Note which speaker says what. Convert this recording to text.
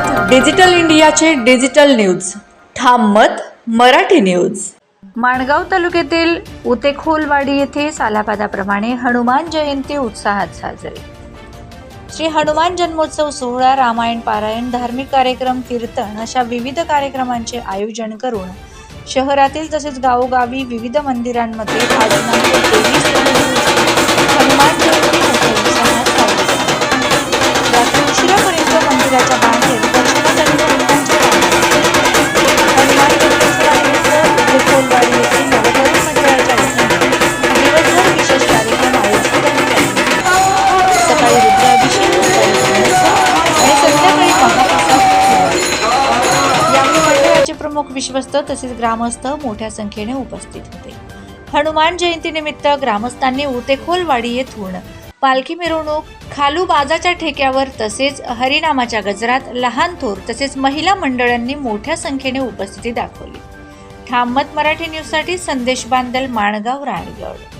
Speaker 1: मत डिजिटल इंडियाचे digital news. ठाम मत मराठी न्यूज.
Speaker 2: माणगाव तालुक्यातील उतेखोलवाडी येथे सालापादाप्रमाणे हनुमान जयंती उत्साहात साजरी. श्री हनुमान जन्मोत्सव सोहळा रामायण पारायण धार्मिक कार्यक्रम कीर्तन अशा विविध कार्यक्रमांचे आयोजन करून शहरातील तसेच गावोगावी विविध मंदिरांमध्ये प्रमुख विश्वस्त तसेच ग्रामस्थ मोठ्या संख्येने उपस्थित होते. हनुमान जयंतीनिमित्त ग्रामस्थांनी उतेखोलवाडी येथून पालखी मिरवणूक खालू बाजाच्या ठेक्यावर तसेच हरिनामाच्या गजरात लहान थोर तसेच महिला मंडळांनी मोठ्या संख्येने उपस्थिती दाखवली. ठाममत मराठी न्यूजसाठी संदेश बांदल माणगाव राणगड